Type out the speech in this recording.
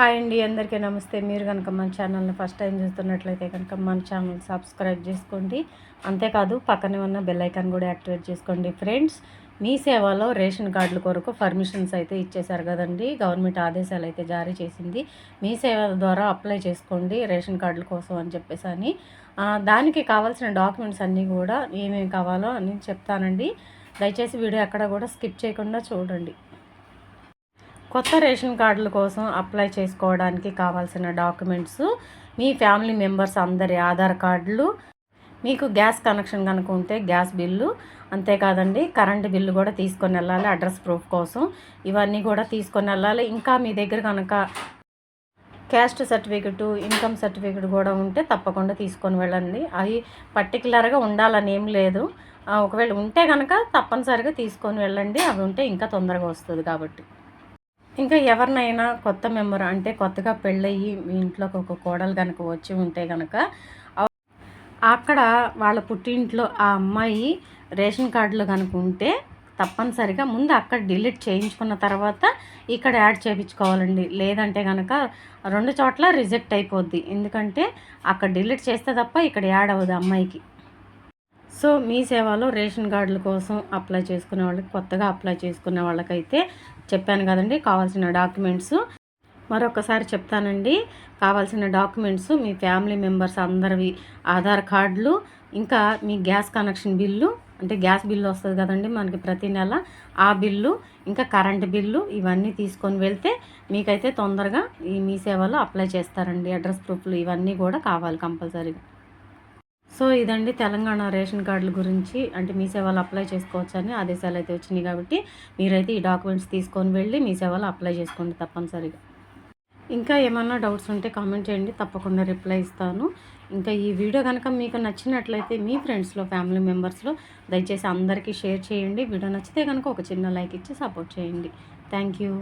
Hi అండి అందరికీ నమస్తే. మీరు కనుక మన ఛానల్ని ఫస్ట్ టైం చూస్తున్నట్లయితే కనుక మన ఛానల్ సబ్స్క్రైబ్ చేసుకోండి. అంతేకాదు పక్కనే ఉన్న బెల్ ఐకాన్ కూడా యాక్టివేట్ చేసుకోండి. ఫ్రెండ్స్ మీ సేవలో రేషన్ కార్డుల కొరకు పర్మిషన్స్ అయితే ఇచ్చేశారు కదండి. గవర్నమెంట్ ఆదేశాలు అయితే జారీ చేసింది. మీ సేవ ద్వారా అప్లై చేసుకోండి రేషన్ కార్డుల కోసం అని చెప్పేసి అని. దానికి కావాల్సిన డాక్యుమెంట్స్ అన్నీ కూడా ఏమేమి కావాలో అని చెప్తానండి. దయచేసి వీడియో ఎక్కడ కూడా స్కిప్ చేయకుండా చూడండి. కొత్త రేషన్ కార్డుల కోసం అప్లై చేసుకోవడానికి కావాల్సిన డాక్యుమెంట్స్ మీ ఫ్యామిలీ మెంబర్స్ అందరి ఆధార్ కార్డులు మీకు గ్యాస్ కనెక్షన్ కనుక ఉంటే గ్యాస్ బిల్లు అంతేకాదండి కరెంటు బిల్లు కూడా తీసుకొని వెళ్ళాలి అడ్రస్ ప్రూఫ్ కోసం. ఇవన్నీ కూడా తీసుకొని వెళ్ళాలి. ఇంకా మీ దగ్గర కనుక క్యాస్ట్ సర్టిఫికెట్ ఇన్కమ్ సర్టిఫికెట్ కూడా ఉంటే తప్పకుండా తీసుకొని వెళ్ళండి. అవి పర్టికులర్గా ఉండాలని ఏం లేదు. ఒకవేళ ఉంటే కనుక తప్పనిసరిగా తీసుకొని వెళ్ళండి. అవి ఉంటే ఇంకా తొందరగా వస్తుంది కాబట్టి. ఇంకా ఎవరినైనా కొత్త మెంబర్ అంటే కొత్తగా పెళ్ళయ్యి మీ ఇంట్లోకి ఒక కోడలు కనుక వచ్చి ఉంటే కనుక అక్కడ వాళ్ళ పుట్టింట్లో ఆ అమ్మాయి రేషన్ కార్డులో కనుక ఉంటే తప్పనిసరిగా ముందు అక్కడ డిలీట్ చేయించుకున్న తర్వాత ఇక్కడ యాడ్ చేయించుకోవాలండి లేదంటే కనుక రెండు చోట్ల రిజెక్ట్ అయిపోద్ది. ఎందుకంటే అక్కడ డిలీట్ చేస్తే తప్ప ఇక్కడ యాడ్ అవ్వదు అమ్మాయికి. సో మీ సేవలో రేషన్ కార్డుల కోసం అప్లై చేసుకునే వాళ్ళకి కొత్తగా అప్లై చేసుకునే వాళ్ళకైతే చెప్పాను కదండి కావాల్సిన డాక్యుమెంట్స్. మరొకసారి చెప్తానండి కావాల్సిన డాక్యుమెంట్స్ మీ ఫ్యామిలీ మెంబర్స్ అందరివి ఆధార్ కార్డులు ఇంకా మీ గ్యాస్ కనెక్షన్ బిల్లు అంటే గ్యాస్ బిల్లు వస్తుంది కదండి మనకి ప్రతి నెల ఆ బిల్లు ఇంకా కరెంట్ బిల్లు ఇవన్నీ తీసుకొని వెళ్తే మీకైతే తొందరగా ఈ మీ సేవలో అప్లై చేస్తారండి అడ్రస్ ప్రూఫ్లు ఇవన్నీ కూడా కావాలి కంపల్సరీగా. సో ఇదండి తెలంగాణ రేషన్ కార్డుల గురించి. అంటే మీ సేవలు అప్లై చేసుకోవచ్చని ఆదేశాలు అయితే వచ్చినాయి కాబట్టి మీరైతే ఈ డాక్యుమెంట్స్ తీసుకొని వెళ్ళి మీ సేవలో అప్లై చేసుకోండి తప్పనిసరిగా. ఇంకా ఏమన్నా డౌట్స్ ఉంటే కామెంట్ చేయండి తప్పకుండా రిప్లై ఇస్తాను. ఇంకా ఈ వీడియో కనుక మీకు నచ్చినట్లయితే మీ ఫ్రెండ్స్లో ఫ్యామిలీ మెంబర్స్లో దయచేసి అందరికీ షేర్ చేయండి. వీడియో నచ్చితే కనుక ఒక చిన్న లైక్ ఇచ్చి సపోర్ట్ చేయండి. Thank you